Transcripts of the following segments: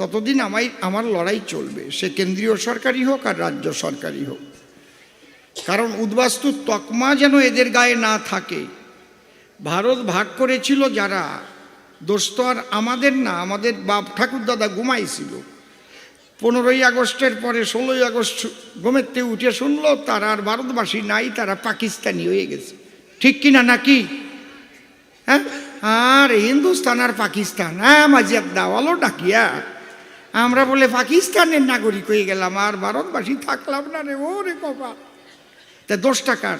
ততদিন আমায়, আমার লড়াই চলবে। সে কেন্দ্রীয় সরকারি হোক আর রাজ্য সরকারি হোক। কারণ উদ্বাস্তুর তকমা যেন এদের গায়ে না থাকে। ভারত ভাগ করেছিল যারা, দোষ তো আর আমাদের না, আমাদের বাপ ঠাকুর দাদা ঘুমাইছিল। পনেরোই আগস্টের পরে ষোলোই আগস্ট ঘুমেতে উঠে শুনলো, তারা আর ভারতবাসী নাই, তারা পাকিস্তানি হয়ে গেছে। ঠিক কিনা নাকি? হ্যাঁ? আর হিন্দুস্তান আর পাকিস্তান। হ্যাঁ মাঝি দাওয়ালো ডাকিয়া। আমরা বলে, পাকিস্তানের নাগরিক হয়ে গেলাম, আর ভারতবাসী থাকলাম না রে ও রে কপা তা দশ টাকার।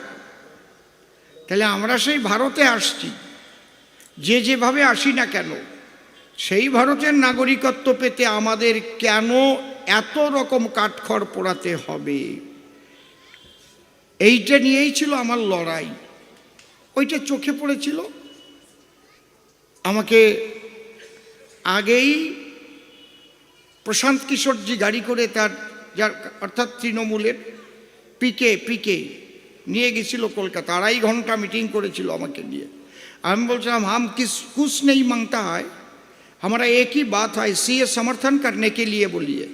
তাহলে আমরা সেই ভারতে আসছি। যে যেভাবে আসি না কেন, সেই ভারতের নাগরিকত্ব পেতে আমাদের কেন এত রকম কাঠখড় পোড়াতে হবে? এইটা নিয়েই ছিল আমার লড়াই। ওইটা চোখে পড়েছিল। আমাকে আগেই প্রশান্ত কিশোরজি গাড়ি করে তার যার অর্থাৎ তৃণমূলের পিকে পিকে নিয়ে গেছিল কলকাতা আড়াই ঘন্টা মিটিং করেছিল আমাকে নিয়ে আমি বলছিলাম হাম किस कुछ नहीं मांगता है हमारा एक ही बात है सी समर्थन करने के लिए बोलिए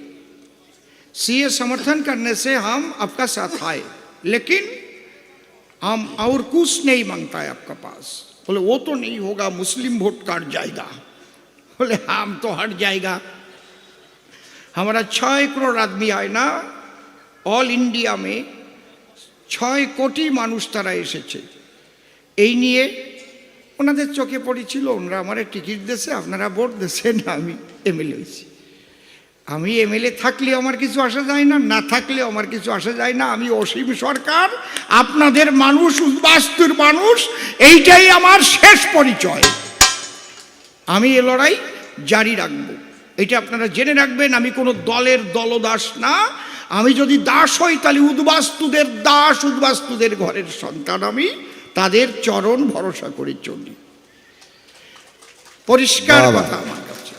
सी समर्थन करने से हम आपका साथ आए लेकिन हम और कुछ नहीं मांगता है आपका पास बोले वो तो नहीं होगा मुस्लिम वोट काट जाएगा बोले हम तो हट जाएगा हमारा छः करोड़ आदमी है ना অল ইন্ডিয়া মে ছয় কোটি মানুষ তারা এসেছে এই নিয়ে ওনাদের চোখে পড়েছিল ওনারা আমার টিকিট দেশে আপনারা ভোট দেশেন আমি এমএলএ হয়েছি আমি এমএলএ থাকলে আমার কিছু আসা যায় না না থাকলে আমার কিছু আসা যায় না আমি অসীম সরকার আপনাদের মানুষ বাস্তুর মানুষ এইটাই আমার শেষ পরিচয় আমি এ লড়াই জারি রাখবো এটা আপনারা জেনে রাখবেন আমি কোনো দলের দলদাস না। আমি যদি দাস হই তাহলে উদ্বাস্তুদের দাস উদ্বাস্তুদের ঘরের সন্তান আমি। তাদের চরণ ভরসা করে চলি। পরিষ্কার। কথা আমার কাছে।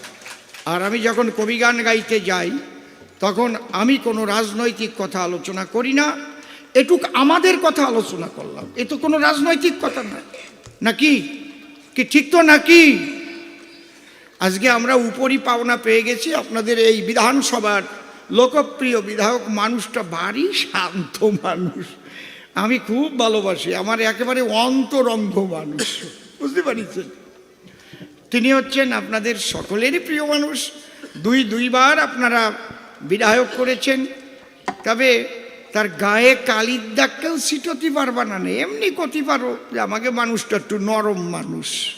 আর আমি যখন কবি গান গাইতে যাই তখন আমি কোনো রাজনৈতিক কথা আলোচনা করি না। এটুক আমাদের কথা আলোচনা করলাম। এ তো কোনো রাজনৈতিক কথা না নাকি? কি ঠিক তো নাকি? আজকে আমরা উপরই পাওনা পেয়ে গেছি আপনাদের এই বিধানসভার লোকপ্রিয় বিধায়ক মানুষটা ভারী শান্ত মানুষ। আমি খুব ভালোবাসি, আমার একেবারে অন্তরঙ্গ মানুষ। বুঝতে পারছেন? তিনি হচ্ছেন আপনাদের সকলেরই প্রিয় মানুষ। দুই দুইবার আপনারা বিধায়ক করেছেন, তবে তার গায়ে কালির দাগকেও ছিটতে পারবা না। এমনি করতে পারো যে আমাকে মানুষটা একটু নরম মানুষ।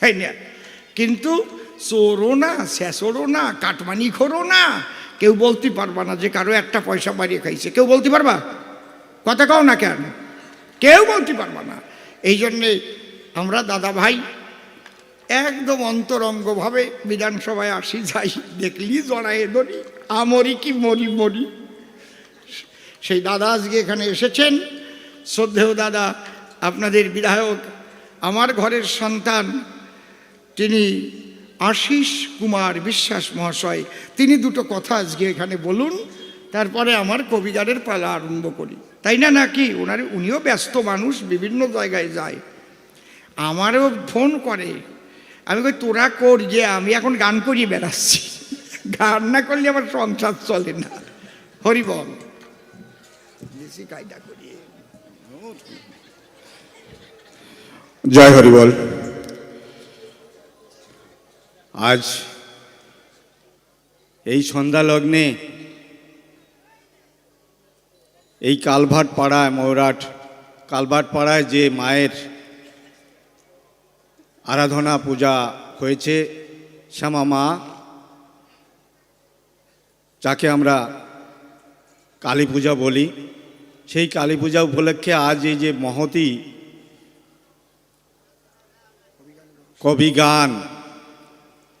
তাই না? কিন্তু চোরও না, শেষরও না, কাটমানি খোরও না। কেউ বলতে পারবা না যে কারও একটা পয়সা বাড়িয়ে খাইছে। কেউ বলতে পারবা? কথা কও না কেন? কেউ বলতে পারবা না। এই জন্যে আমরা দাদা ভাই একদম অন্তরঙ্গভাবে বিধানসভায় আসি, যাই দেখলি জড়াই ধরি, আমরি কি মরি মরি। সেই দাদা আজকে এখানে এসেছেন। শ্রদ্ধেয় দাদা, আপনাদের বিধায়ক, আমার ঘরের সন্তান তিনি আশিস কুমার বিশ্বাস মহাশয়, তিনি দুটো কথা আজকে এখানে বলুন, তারপরে আমার কবিগারের পালা আরম্ভ করি। তাই না নাকি? ওনার, উনিও ব্যস্ত মানুষ, বিভিন্ন জায়গায় যায়। আমারও ফোন করে, আমি কই, তোরা কর যে আমি এখন গান করিয়ে বেড়াচ্ছি। গান না করলে আমার সংসার চলে না। হরি বল। বেশি কায়দা করিয়ে। জয় হরি বল। আজ এই সন্ধ্যা লগ্নে এই কালভাট পাড়ায় মৌরাট কালভাট পাড়ায় যে মায়ের আরাধনা পূজা হয়েছে, শ্যামা মা, যাকে আমরা কালী পূজা বলি, সেই কালী পূজা উপলক্ষে আজ এই যে মহতি কবি গান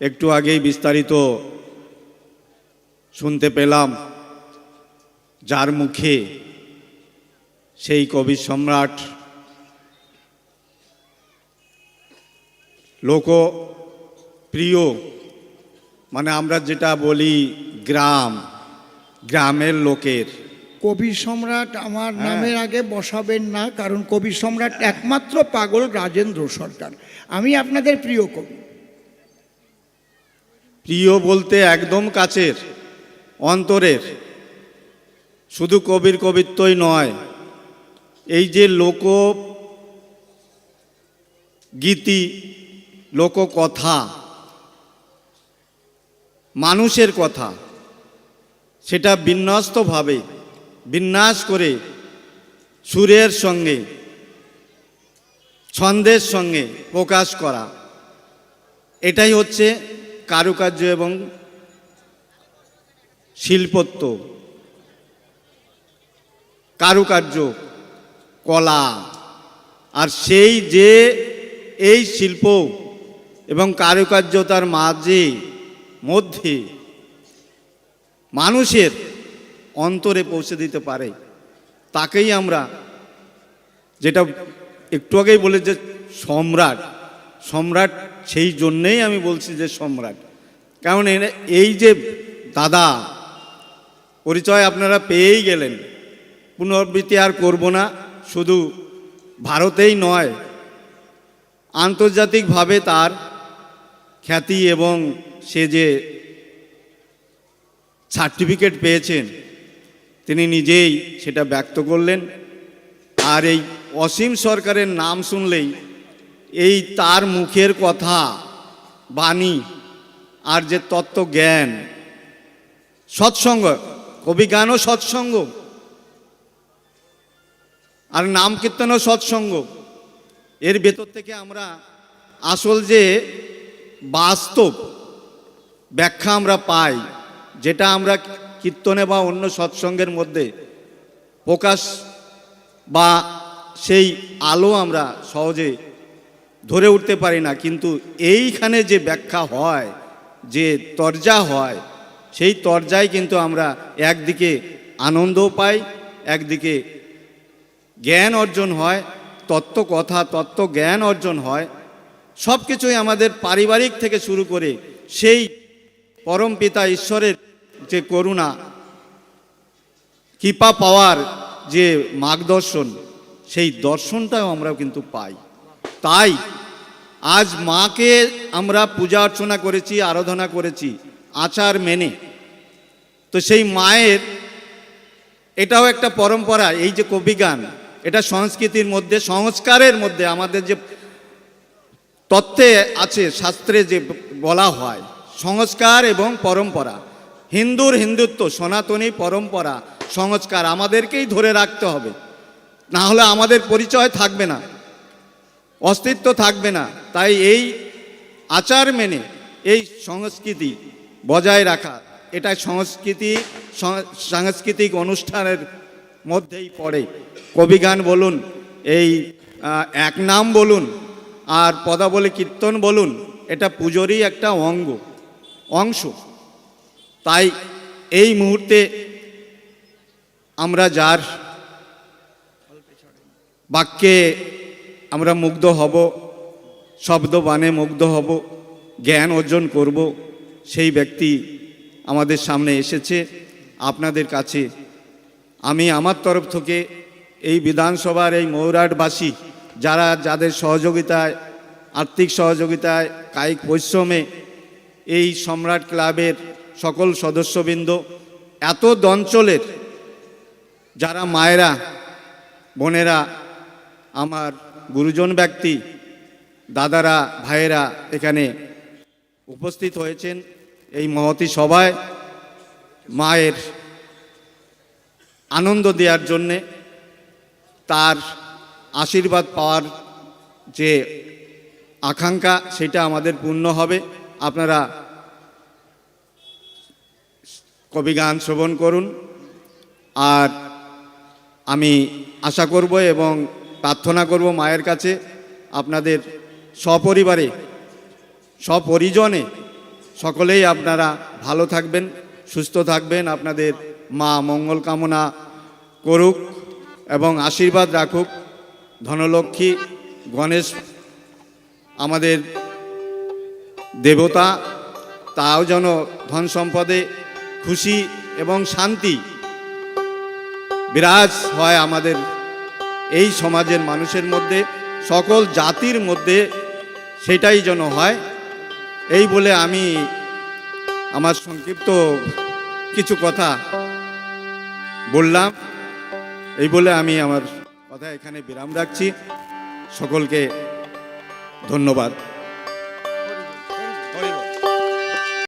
একটু আগেই বিস্তারিত শুনতে পেলাম যার মুখে সেই কবি সম্রাট লোক প্রিয় মানে আমরা যেটা বলি গ্রাম গ্রামের লোকের। কবি সম্রাট আমার নামের আগে বসাবেন না কারণ কবি সম্রাট একমাত্র পাগল রাজেন্দ্র সরকার। আমি আপনাদের প্রিয় কবি। প্রিয় বলতে একদম কাছের, অন্তরের। শুধু কবির কবিত্বই নয়, এই যে লোক গীতি লোককথা মানুষের কথা, সেটা বিন্যস্তভাবে, বিন্যাস করে সুরের সঙ্গে, ছন্দের সঙ্গে প্রকাশ করা। এটাই হচ্ছে কারুকার্য এবং শিল্পত্ব, কারুকার্য, কলা, আর সেই যে এই শিল্প এবং কারুকার্যতার মাঝে, মধ্যে মানুষের অন্তরে পৌঁছে দিতে পারে, তাকেই আমরা যেটা একটু আগেই বলে যে সম্রাট সম্রাট সেই জন্যেই আমি বলছি যে সম্রাট। কারণ এই যে দাদা, পরিচয় আপনারা পেয়েই গেলেন। পুনরাবৃত্তি আর করব না, শুধু ভারতেই নয়, আন্তর্জাতিকভাবে তার খ্যাতি এবং সে যে সার্টিফিকেট পেয়েছেন, তিনি নিজেই সেটা ব্যক্ত করলেন। আর এই অসীম সরকারের নাম শুনলেই এই তার মুখের কথা, বাণী আর যে তত্ত্ব জ্ঞান। সৎসঙ্গ কবিগানও সৎসঙ্গ। আর নাম কীর্তনও সৎসঙ্গ। এর ভেতর থেকে আমরা আসল যে বাস্তব ব্যাখ্যা আমরা পাই, যেটা আমরা কীর্তনে বা অন্য সৎসঙ্গের মধ্যে প্রকাশ বা সেই আলো আমরা সহজে ধরে উঠতে পারি না, কিন্তু এইখানে যে ব্যাখ্যা হয়, যে তরজা হয়, সেই তরজায় কিন্তু আমরা একদিকে আনন্দও পাই, একদিকে জ্ঞান অর্জন হয়, তত্ত্ব কথা, তত্ত্ব জ্ঞান অর্জন হয় সব কিছুই আমাদের পারিবারিক থেকে শুরু করে সেই পরম পিতা ঈশ্বরের যে করুণা, কৃপা পাওয়ার যে মার্গদর্শন, সেই দর্শনটাও আমরা কিন্তু পাই। তাই আজ মাকে আমরা পূজা অর্চনা করেছি, আরাধনা করেছি, আচার মেনে। তো সেই মায়ের এটাও একটা পরম্পরা, এই যে কবিগান এটা সংস্কৃতির মধ্যে, সংস্কারের মধ্যে আমাদের যে তত্ত্বে আছে, শাস্ত্রে যে বলা হয়, সংস্কার এবং পরম্পরা। হিন্দুর হিন্দুত্ব, সনাতনী পরম্পরা, সংস্কার আমাদেরকেই ধরে রাখতে হবে। না হলে আমাদের পরিচয় থাকবে না। অস্তিত্ব থাকবে না। তাই এই আচার মেনে, এই সংস্কৃতি বজায় রাখা, এটা সংস্কৃতি সাংস্কৃতিক অনুষ্ঠানের মধ্যেই পড়ে। কবিগান বলুন, এই এক নাম বলুন, আর পদাবলী কীর্তন বলুন, এটা পুজোরই একটা অঙ্গ, অংশ। তাই এই মুহূর্তে আমরা যার বাক্যে আমরা মুগ্ধ হব, শব্দ বানে মুগ্ধ হব, জ্ঞান অর্জন করব। সেই ব্যক্তি আমাদের সামনে এসেছে, আপনাদের কাছে। আমি আমার তরফ থেকে এই বিধানসভার এই মৌরাটবাসী যারা যাদের সহযোগিতায়, আর্থিক সহযোগিতায়, কায়িক পরিশ্রমে এই সম্রাট ক্লাবের সকল সদস্যবৃন্দ, এত দঞ্চলের যারা মায়েরা, বোনেরা, আমার গুরুজন ব্যক্তি, দাদারা, ভাইয়েরা এখানে উপস্থিত হয়েছেন এই মহতি সভায় মায়ের আনন্দ দেওয়ার জন্যে, তার আশীর্বাদ পাওয়ার যে আকাঙ্ক্ষা, সেটা আমাদের পূর্ণ হবে। আপনারা কবিগান শ্রবণ করুন। আর আমি আশা করব এবং প্রার্থনা করব মায়ের কাছে। আপনাদের সপরিবারে, সপরিজনে সকলেই আপনারা ভালো থাকবেন, সুস্থ থাকবেন। আপনাদের মা মঙ্গল কামনা করুক এবং আশীর্বাদ রাখুক। ধনলক্ষ্মী, গণেশ, আমাদের দেবতা, তাও যেন ধন সম্পদে খুশি এবং শান্তি বিরাজ হয় আমাদের এই সমাজের মানুষের মধ্যে, সকল জাতির মধ্যে সেটাই যেন হয়। এই বলে আমি আমার সংক্ষিপ্ত কিছু কথা বললাম। এই বলে আমি আমার কথা এখানে বিরাম রাখছি। সকলকে ধন্যবাদ।